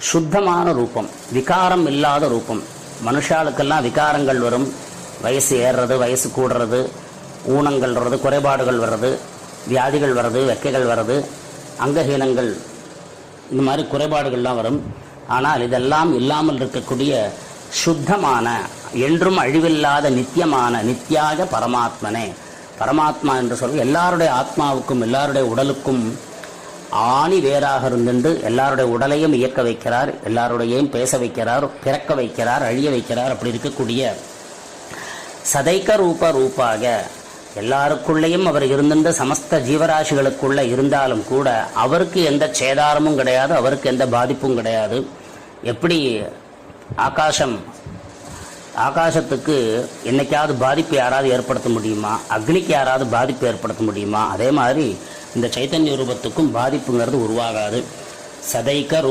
சுத்தமான ரூபம் விகாரம் இல்லாத ரூபம். மனுஷாளுக்கெல்லாம் விகாரங்கள் வரும். வயசு ஏறுறது வயசு கூடுறது ஊனங்கள் வர்றது குறைபாடுகள் வர்றது வியாதிகள் வர்றது வெக்கைகள் வர்றது அங்கஹீனங்கள் இந்த மாதிரி குறைபாடுகள்லாம் வரும். ஆனால் இதெல்லாம் இல்லாமல் இருக்கக்கூடிய சுத்தமான என்றும் அழிவில்லாத நித்தியமான நித்தியாக பரமாத்மனே. பரமாத்மா என்று சொல்லி எல்லாருடைய ஆத்மாவுக்கும் எல்லாருடைய உடலுக்கும் ஆணி வேறாக இருந்தென்று எல்லாருடைய உடலையும் இயக்க வைக்கிறார் எல்லாருடையும் பேச வைக்கிறார் பிறக்க வைக்கிறார் அழிய வைக்கிறார் அப்படி இருக்கக்கூடிய சதைக்க ரூப ரூபாக எல்லாருக்குள்ளேயும் அவர் இருந்திருந்த சமஸ்த ஜீவராசிகளுக்குள்ள இருந்தாலும் கூட அவருக்கு எந்த சேதாரமும் கிடையாது அவருக்கு எந்த பாதிப்பும் கிடையாது. எப்படி ஆகாசம் ஆகாசத்துக்கு என்னைக்காவது பாதிப்பு யாராவது ஏற்படுத்த முடியுமா? அக்னிக்கு யாராவது பாதிப்பு ஏற்படுத்த முடியுமா? அதே மாதிரி இந்த சைத்தன்ய ரூபத்துக்கும் பாதிப்புங்கிறது உருவாகாது. சதைக்க ரூ